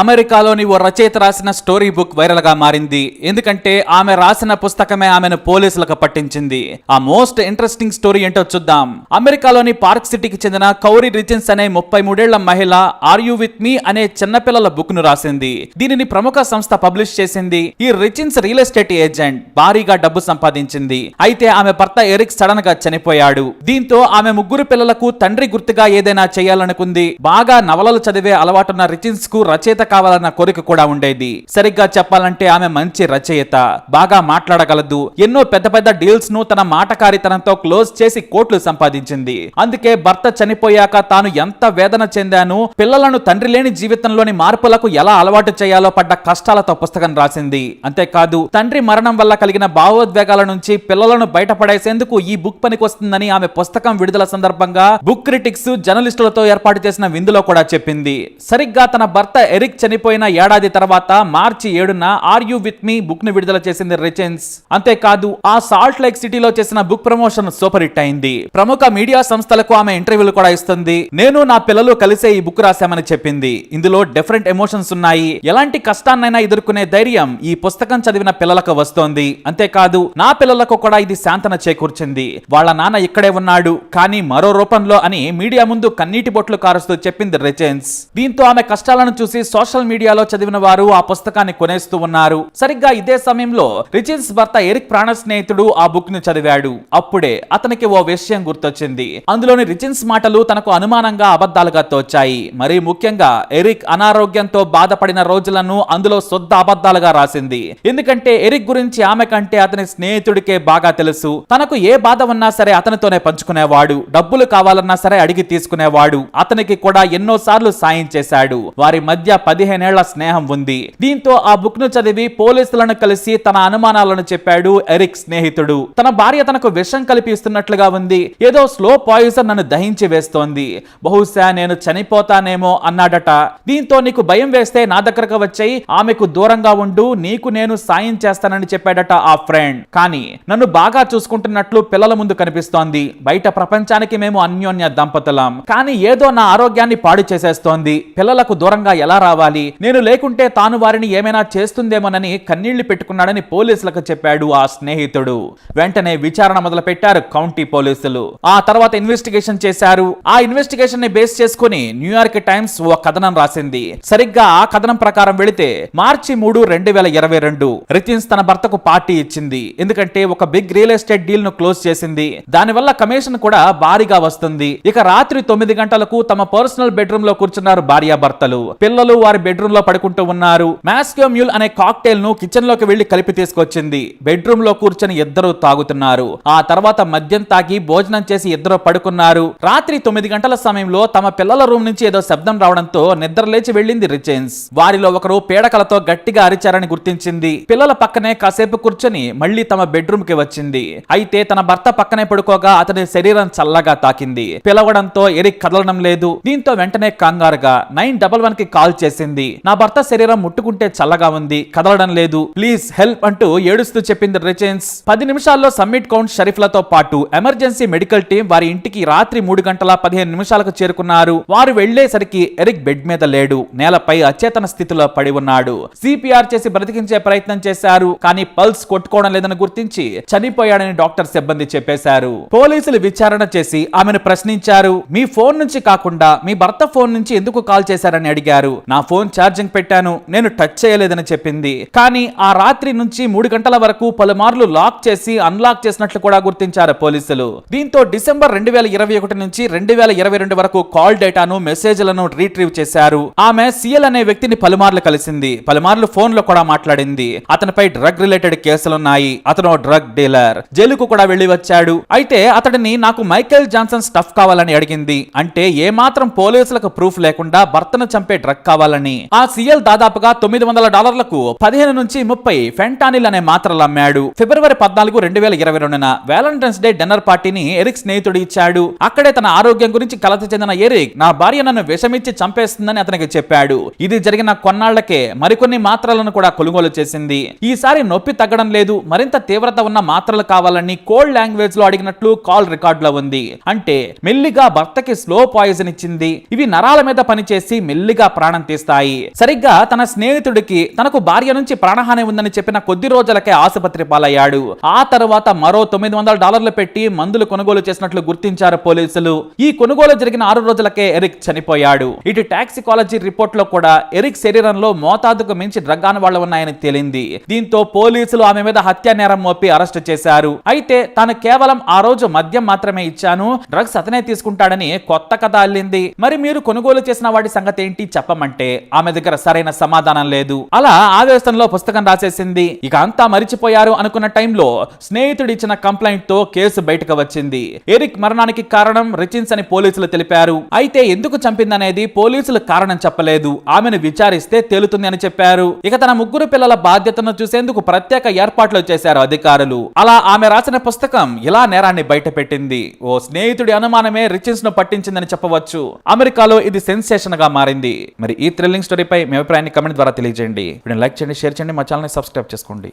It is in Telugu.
అమెరికాలోని ఓ రచయిత రాసిన స్టోరీ బుక్ వైరల్గా మారింది. ఎందుకంటే ఆమె రాసిన పుస్తకమే ఆమెను పోలీసులకు పట్టించింది. ఆ మోస్ట్ ఇంట్రెస్టింగ్ స్టోరీ ఏంటో చూద్దాం. అమెరికాలోని పార్క్ సిటీకి చెందిన కౌరీ రిజిన్స్ అనే ముప్పై మూడేళ్ళ మహిళ ఆర్ యు విత్ మీ అనే చిన్నపిల్లల బుక్ను రాసింది. దీనిని ప్రముఖ సంస్థ పబ్లిష్ చేసింది. ఈ రిజిన్స్ రియల్ ఎస్టేట్ ఏజెంట్ భారీగా డబ్బు సంపాదించింది. అయితే ఆమె భర్త ఎరిక్ సడన్గా చనిపోయాడు. దీంతో ఆమె ముగ్గురు పిల్లలకు తండ్రి గుర్తుగా ఏదైనా చేయాలనుకుంది. బాగా నవలలు చదివే అలవాటున్న రిజిన్స్కు రచయిత కావాలన్న కోరిక కూడా ఉండేది. సరిగ్గా చెప్పాలంటే ఆమె మంచి రచయిత. బాగా మాట్లాడగలదు. ఎన్నో పెద్ద పెద్ద డీల్స్ను తన మాటకారితనంతో క్లోజ్ చేసి కోట్లు సంపాదించింది. అందుకే భర్త చనిపోయాక తాను ఎంత వేదన చెందాను పిల్లలను తండ్రి లేని జీవితంలోని మార్పులకు ఎలా అలవాటు చేయాలో పడ్డ కష్టాలతో పుస్తకం రాసింది. అంతేకాదు తండ్రి మరణం వల్ల కలిగిన భావోద్వేగాల నుంచి పిల్లలను బయటపడేసేందుకు ఈ బుక్ పనికొస్తుందని ఆమె పుస్తకం విడుదల సందర్భంగా బుక్ క్రిటిక్స్ జర్నలిస్టులతో ఏర్పాటు చేసిన విందులో కూడా చెప్పింది. సరిగ్గా తన భర్త ఎరిక్ చనిపోయిన ఏడాది తర్వాత మార్చి ఏడున ఆర్ యు విత్ మీ బుక్ను విడుదల చేసింది రిచెన్స్ అంతేకాదు ఆ సాల్ట్ లైక్ సిటీలో చేసిన బుక్ ప్రమోషన్ సూపర్ హిట్ అయింది. ప్రముఖ మీడియా సంస్థలకు ఆమె ఇంటర్వ్యూలు కూడా ఇస్తుంది. నేను నా పిల్లలు కలిసే ఈ బుక్ రాశామని చెప్పింది. ఇందులో డిఫరెంట్ ఎమోషన్స్ ఉన్నాయి. ఎలాంటి కష్టాన్నైనా ఎదుర్కొనే ధైర్యం ఈ పుస్తకం చదివిన పిల్లలకు వస్తోంది. అంతేకాదు నా పిల్లలకు కూడా ఇది శాంతన చేకూర్చింది. వాళ్ళ నాన్న ఇక్కడే ఉన్నాడు కానీ మరో రూపంలో అని మీడియా ముందు కన్నీటి బొట్లు కారుస్తూ చెప్పింది రిచెన్స్ దీంతో ఆమె కష్టాలను చూసి సోషల్ మీడియాలో చదివిన వారు ఆ పుస్తకాన్ని కొనేస్తూ ఉన్నారు. సరిగ్గా ఇదే సమయంలో రిచిన్స్ భర్త ఎరిక్ ప్రాణ స్నేహితుడు ఆ బుక్ని చదివాడు. అప్పుడే అతనికి ఓ విషయం గుర్తొచ్చింది. అందులోని రిచిన్స్ మాటలు తనకు అనుమానంగా అబద్ధాలుగా తోచాయి. మరీ ముఖ్యంగా ఎరిక్ అనారోగ్యంతో బాధపడిన రోజులను అందులో శుద్ధ అబద్ధాలుగా రాసింది. ఎందుకంటే ఎరిక్ గురించి ఆమె కంటే అతని స్నేహితుడికే బాగా తెలుసు. తనకు ఏ బాధ ఉన్నా సరే అతనితోనే పంచుకునేవాడు. డబ్బులు కావాలన్నా సరే అడిగి తీసుకునేవాడు. అతనికి కూడా ఎన్నో సార్లు సాయం చేశాడు. వారి మధ్య పదిహేనేళ్ళ స్నేహం ఉంది. దీంతో ఆ బుక్ను చదివి పోలీసులను కలిసి తన అనుమానాలను చెప్పాడు ఎరిక్ స్నేహితుడు. తన భార్య తనకు విషం కల్పిస్తున్నట్లుగా ఉంది. ఏదో స్లో పాయిజన్ నన్ను దహించి వేస్తోంది. బహుశా నేను చనిపోతానేమో అన్నాడట. దీంతో నీకు భయం వేస్తే నా దగ్గరకు వచ్చాయి. ఆమెకు దూరంగా ఉండు. నీకు నేను సాయం చేస్తానని చెప్పాడట ఆ ఫ్రెండ్. కానీ నన్ను బాగా చూసుకుంటున్నట్లు పిల్లల ముందు కనిపిస్తోంది. బయట ప్రపంచానికి మేము అన్యోన్య దంపతులం. కానీ ఏదో నా ఆరోగ్యాన్ని పాడు చేసేస్తోంది. పిల్లలకు దూరంగా ఎలా రావాలి? నేను లేకుంటే తాను వారిని ఏమైనా చేస్తుందేమోనని కన్నీళ్ళు పెట్టుకున్నాడని పోలీసులకు చెప్పాడు ఆ స్నేహితుడు. వెంటనే విచారణ మొదలు పెట్టారు కౌంటీ పోలీసులు. ఆ తర్వాత ఇన్వెస్టిగేషన్ చేశారు. ఆ ఇన్వెస్టిగేషన్ని బేస్ చేసుకుని న్యూయార్క్ టైమ్స్ ఓ కథనం రాసింది. సరిగ్గా ఆ కథనం ప్రకారం వెళితే మార్చి మూడు రెండు వేల ఇరవై రెండు రితిన్స్ తన భర్తకు పార్టీ ఇచ్చింది. ఎందుకంటే ఒక బిగ్ రియల్ ఎస్టేట్ డీల్ను క్లోజ్ చేసింది. దానివల్ల కమిషన్ కూడా భారీగా వస్తుంది. ఇక రాత్రి తొమ్మిది గంటలకు తమ పర్సనల్ బెడ్రూమ్లో కూర్చున్నారు భార్యాభర్తలు. పిల్లలు వారి బెడ్రూమ్లో పడుకుంటూ ఉన్నారు. మాస్కో మ్యూల్ అనే కాక్టైల్ను కిచెన్లోకి వెళ్ళి కలిపి తీసుకొచ్చింది. బెడ్రూమ్లో కూర్చొని ఇద్దరు తాగుతున్నారు. ఆ తర్వాత మద్యం తాగి భోజనం చేసి ఇద్దరు పడుకున్నారు. రాత్రి తొమ్మిది గంటల సమయంలో తమ పిల్లల రూమ్ నుంచి ఏదో శబ్దం రావడంతో నిద్ర లేచి వెళ్ళింది రిచెన్స్. వారిలో ఒకరు పీడకలతో గట్టిగా అరిచారని గుర్తించింది. పిల్లల పక్కనే కాసేపు కూర్చొని మళ్ళీ తమ బెడ్రూమ్కి వచ్చింది. అయితే తన భర్త పక్కనే పడుకోగా అతని శరీరం చల్లగా తాకింది. పిలవడంతో ఎరిక్ కదలడం లేదు. దీంతో వెంటనే కంగారుగా నైన్ డబల్ వన్కి కాల్ చేసి చేసింది. నా భర్త శరీరం ముట్టుకుంటే చల్లగా ఉంది. కదలడం లేదు. ప్లీజ్ హెల్ప్ అంటూ ఏడుస్తూ చెప్పింది రిచెన్స్ పది నిమిషాల్లో సమ్మిట్ కౌంట్ షరీఫ్లతో పాటు ఎమర్జెన్సీ మెడికల్ టీం వారి ఇంటికి రాత్రి మూడు గంటల పదిహేను నిమిషాలకు చేరుకున్నారు. వారు వెళ్ళేసరికి ఎరిక్ బెడ్ మీద లేడు. నేలపై అచేతన స్థితిలో పడి ఉన్నాడు. సిపిఆర్ చేసి బ్రతికించే ప్రయత్నం చేశారు. కానీ పల్స్ కొట్టుకోవడం లేదని గుర్తించి చనిపోయాడని డాక్టర్ సిబ్బంది చెప్పేశారు. పోలీసులు విచారణ చేసి ఆమెను ప్రశ్నించారు. మీ ఫోన్ నుంచి కాకుండా మీ భర్త ఫోన్ నుంచి ఎందుకు కాల్ చేశారని అడిగారు. నా ఫోన్ ఛార్జింగ్ పెట్టాను నేను టచ్ చేయలేదని చెప్పింది. కానీ ఆ రాత్రి నుంచి మూడు గంటల వరకు పలుమార్లు లాక్ చేసి అన్లాక్ చేసినట్లు కూడా గుర్తించారు పోలీసులు. దీంతో డిసెంబర్ రెండు వేల ఇరవై ఒకటి నుంచి రెండు వేల ఇరవై రెండు వరకు కాల్ డేటాను మెసేజ్లను రీట్రీవ్ చేశారు. ఆమె సిఎల్ అనే వ్యక్తిని పలుమార్లు కలిసింది. పలుమార్లు ఫోన్లో కూడా మాట్లాడింది. అతనిపై డ్రగ్ రిలేటెడ్ కేసులున్నాయి. అతను డ్రగ్ డీలర్. జైలుకు కూడా వెళ్ళి వచ్చాడు. అయితే అతడిని నాకు మైకేల్ జాన్సన్ స్టఫ్ కావాలని అడిగింది. అంటే ఏ మాత్రం పోలీసులకు ప్రూఫ్ లేకుండా భర్తను చంపే డ్రగ్ కావాలని ఆ సిఎల్ దాదాపుగా తొమ్మిది వందల డాలర్లకు పదిహేను నుంచి ముప్పై ఫెంటానిల్ అనే మాత్రలు అమ్మాడు. ఫిబ్రవరి పద్నాలుగు రెండు వేల ఇరవై రెండున వ్యాలంటైన్స్ డే డిన్నర్ పార్టీని ఎరిక్ స్నేహితుడు ఇచ్చాడు. అక్కడే తన ఆరోగ్యం గురించి కలత చెందిన ఎరిక్ నా భార్య నన్ను విషమిచ్చి చంపేస్తుందని అతనికి చెప్పాడు. ఇది జరిగిన కొన్నాళ్ళకే మరికొన్ని మాత్రలను కూడా కొనుగోలు చేసింది. ఈసారి నొప్పి తగ్గడం లేదు మరింత తీవ్రత ఉన్న మాత్రలు కావాలని కోల్డ్ లాంగ్వేజ్లో అడిగినట్లు కాల్ రికార్డ్లో ఉంది. అంటే మెల్లిగా భర్తకి స్లో పాయిజన్ ఇచ్చింది. ఇవి నరాల మీద పనిచేసి మెల్లిగా ప్రాణం తీస్తాయి. కనిపిస్తాయి సరిగ్గా తన స్నేహితుడికి తనకు భార్య నుంచి ప్రాణహాని ఉందని చెప్పిన కొద్ది రోజులకే ఆసుపత్రి పాలయ్యాడు. ఆ తర్వాత మరో తొమ్మిది వందల డాలర్లు పెట్టి మందులు కొనుగోలు చేసినట్లు గుర్తించారు పోలీసులు. ఈ కొనుగోలు జరిగిన ఆరు రోజులకే ఎరిక్ చనిపోయాడు. ఇటు టాక్సికాలజీ రిపోర్ట్లో కూడా ఎరిక్ శరీరంలో మోతాదుకు మించి డ్రగ్ ఆనవాళ్ళు ఉన్నాయని తేలింది. దీంతో పోలీసులు ఆమె మీద హత్యా నేరం మోపి అరెస్టు చేశారు. అయితే తాను కేవలం ఆ రోజు మద్యం మాత్రమే ఇచ్చాను డ్రగ్స్ అతనే తీసుకుంటాడని కొత్త కథ అల్లింది. మరి మీరు కొనుగోలు చేసిన వాటి సంగతి ఏంటి చెప్పమంటే ఆమె దగ్గర సరైన సమాధానం లేదు. అలా ఆవేశంలో పుస్తకం రాసేసింది. ఇక అంతా మరిచిపోయారు అనుకున్న టైంలో స్నేహితుడు ఇచ్చిన కంప్లైంట్తో కేసు బయటకు వచ్చింది. ఎరిక్ మరణానికి కారణం రిచిన్స్ అని పోలీసులు తెలిపారు. అయితే ఎందుకు చంపిందనేది పోలీసులు కారణం చెప్పలేదు. ఆమెను విచారిస్తే తేలుతుంది అని చెప్పారు. ఇక తన ముగ్గురు పిల్లల బాధ్యతను చూసేందుకు ప్రత్యేక ఏర్పాట్లు చేశారు అధికారులు. అలా ఆమె రాసిన పుస్తకం ఇలా నేరాన్ని బయటపెట్టింది. ఓ స్నేహితుడి అనుమానమే రిచిన్స్ను పట్టించిందని చెప్పవచ్చు. అమెరికాలో ఇది సెన్సేషన్గా మారింది. మరి ఈ థ్రిల్లింగ్ స్టోరీపై మీ అభిప్రాయాన్ని కమెంట్ ద్వారా తెలియజేయండి. వీడియో లైక్ చేయండి షేర్ చేయండి మా ఛానల్ని సబ్స్క్రైబ్ చేసుకోండి.